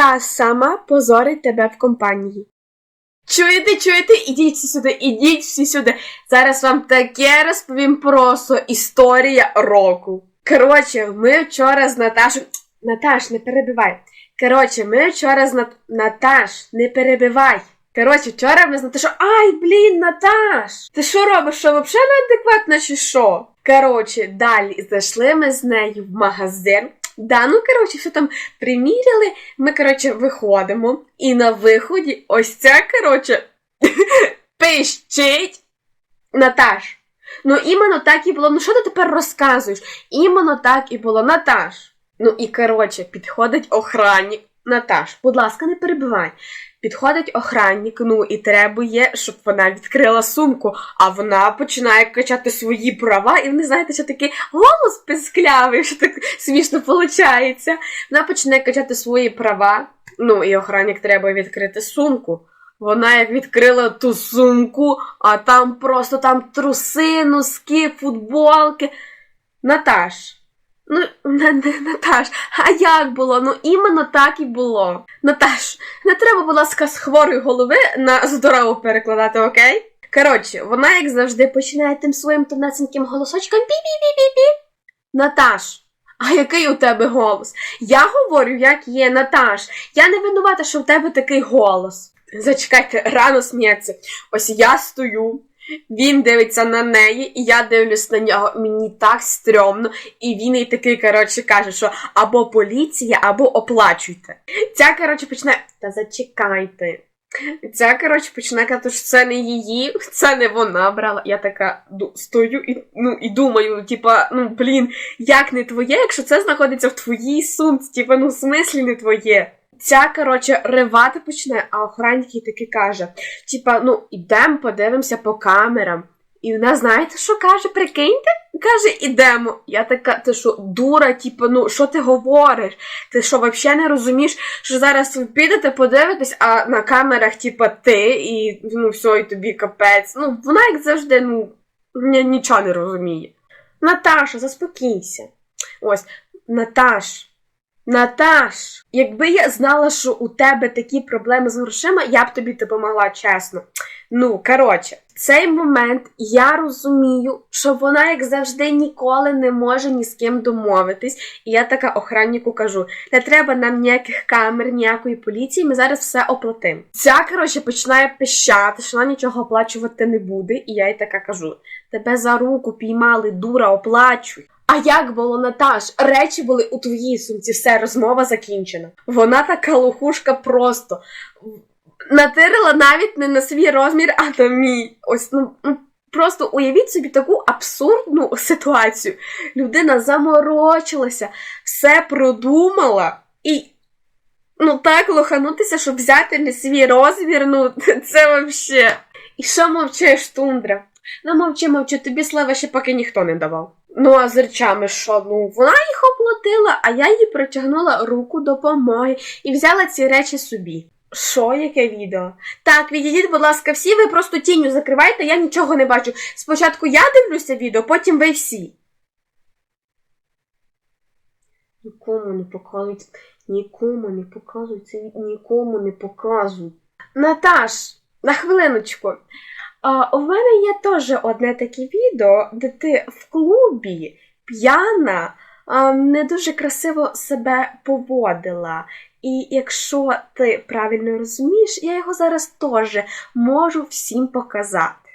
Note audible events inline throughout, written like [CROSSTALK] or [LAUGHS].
та сама позорить тебе в компанії. Чуєте, чуєте? Ідіть всі сюди, ідіть всі сюди. Зараз вам таке розповім просто історія року. Коротше, ми вчора з Наташою. Наташ, не перебивай. Коротше, ми вчора з Нат... Наташ, не перебивай. Коротше, вчора ми з Наташою. Ай, блін, Наташ! Ти що робиш? Що взагалі неадекватна чи що? Коротше, далі зайшли ми з нею в магазин. Да, ну коротше, все там приміряли. Ми, коротше, виходимо. І на виході ось ця, коротше, [LAUGHS] пищить. Наташ. Ну, іменно так і було. Ну, що ти тепер розказуєш? Іменно так і було, Наташ. Ну і коротше, підходить охранник. Наташ, будь ласка, не перебивай. Підходить охранник, ну і требує, щоб вона відкрила сумку, а вона починає качати свої права, і ви знаєте, що такий голос писклявий, що так смішно виходить. Вона починає качати свої права. Ну і охранник треба відкрити сумку. Вона як відкрила ту сумку, а там просто там труси, носки, футболки. Наташ. Ну, не, не, Наташ, а як було? Ну іменно так і було. Наташ, не треба, будь ласка, з хворої голови на здорову перекладати, окей? Коротше, вона, як завжди, починає тим своїм тонесеньким голосочком пі-пі-пі-пі-пі. Наташ, а який у тебе голос? Я говорю, як є, Наташ. Я не винувата, що в тебе такий голос. Зачекайте, рано сміється. Ось я стою, він дивиться на неї, і я дивлюсь на нього. Мені так стрьомно, і він і такий, коротше, каже, що або поліція, або оплачуйте. Ця, коротше, починає. Та зачекайте. Ця, коротше, починає казати, що це не її, це не вона брала. Я така стою і, ну, і думаю, типа, ну блін, як не твоє, якщо це знаходиться в твоїй сумці, типа, ну в смислі не твоє. Ця, коротше, ривати почне, а охранник таки каже: типа, ну, ідемо, подивимося по камерам. І вона, знаєте, що каже? Прикиньте? Каже, ідемо. Я така, ти що, дура, типу, ну що ти говориш? Ти що, взагалі не розумієш, що зараз ви підете подивитесь, а на камерах, типа, ти, і ну все, і тобі капець. Ну, вона, як завжди, ну, нічого не розуміє. Наташа, заспокійся. Ось, Наташ. Наташ, якби я знала, що у тебе такі проблеми з грошима, я б тобі допомогла, чесно. Ну, коротше, в цей момент я розумію, що вона, як завжди, ніколи не може ні з ким домовитись. І я така охраннику кажу: не треба нам ніяких камер, ніякої поліції, ми зараз все оплатимо. Ця, коротше, починає пищати, що вона нічого оплачувати не буде, і я їй така кажу: тебе за руку піймали, дура, оплачуй. А як було, Наташ? Речі були у твоїй сумці, все, розмова закінчена. Вона така лохушка просто натирила навіть не на свій розмір, а на мій. Ось ну. ну, Просто уявіть собі таку абсурдну ситуацію. Людина заморочилася, все продумала і ну так лоханутися, щоб взяти не свій розмір, ну [LAUGHS] це взагалі. І що мовчиш, тундра? Ну мовчи, мовчи, тобі слава ще поки ніхто не давав. Ну, а з речами що? Ну, вона їх оплатила, а я їй протягнула руку допомоги і взяла ці речі собі. Що, яке відео? Так, відійдіть, будь ласка, всі, ви просто тінню закривайте, я нічого не бачу. Спочатку я дивлюся відео, потім ви всі. Нікому не показують, нікому не показують, це нікому не показують. Наташ, на хвилиночку. А, у мене є теж одне таке відео, де ти в клубі п'яна, а, не дуже красиво себе поводила. І якщо ти правильно розумієш, я його зараз теж можу всім показати.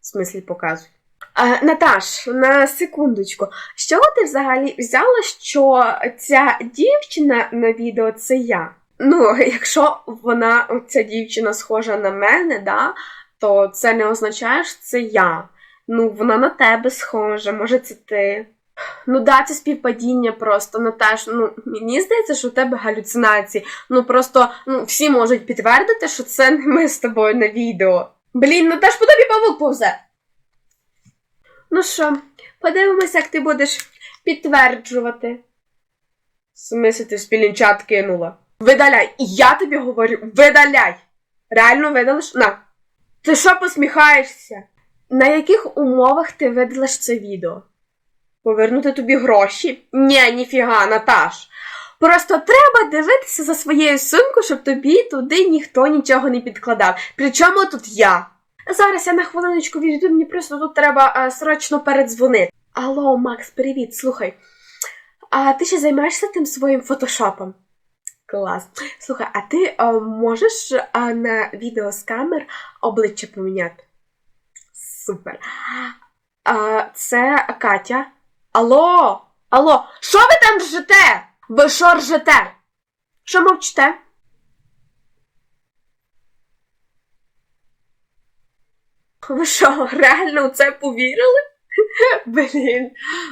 В смислі показую. А, Наташ, на секундочку, з чого ти взагалі взяла, що ця дівчина на відео це я? Ну, [LAUGHS] якщо вона, ця дівчина схожа на мене, да, то це не означає, що це я. Ну, вона на тебе схожа, може, це ти. Ну да, це співпадіння просто, Наташ. Ну, мені здається, що у тебе галюцинації. Ну просто ну, всі можуть підтвердити, що це не ми з тобою на відео. Блін, Наташ, по тобі павук повзе. Ну що, подивимося, як ти будеш підтверджувати. В смислі ти в спілінчат кинула. Видаляй! І я тобі говорю, видаляй! Реально видалиш? На. Ти що посміхаєшся? На яких умовах ти видалиш це відео? Повернути тобі гроші? Ні, ніфіга, Наташ. Просто треба дивитися за своєю сумкою, щоб тобі туди ніхто нічого не підкладав. Причому тут я. Зараз я на хвилиночку відійду, мені просто тут треба а, срочно передзвонити. Алло, Макс, привіт, слухай. А ти ще займаєшся тим своїм фотошопом? Клас. Слухай, а ти а, можеш а, на відео з камер обличчя поміняти? Супер. А, це Катя. Алло, алло, що ви там ржете? Ви що ржете? Що мовчите? Ви що, реально у це повірили? [LAUGHS] Блін.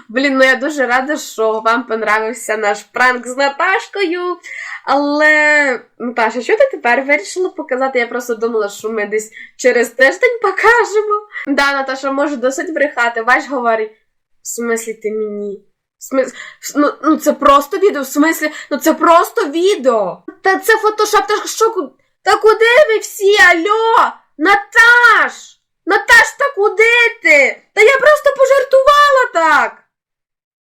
Блін, ну я дуже рада, що вам понравився наш пранк з Наташкою. Але, Наташа, що ти тепер вирішила показати? Я просто думала, що ми десь через тиждень покажемо. Да, Наташа, може досить брехати. Ваш говорить, в смислі ти мені? В смис... Ну, ну це просто відео, в смислі, ну це просто відео. Та це фотошоп, та що Та куди ви всі? Алло? Наташ! Наташ, та куди ти? Та я просто пожартувала так.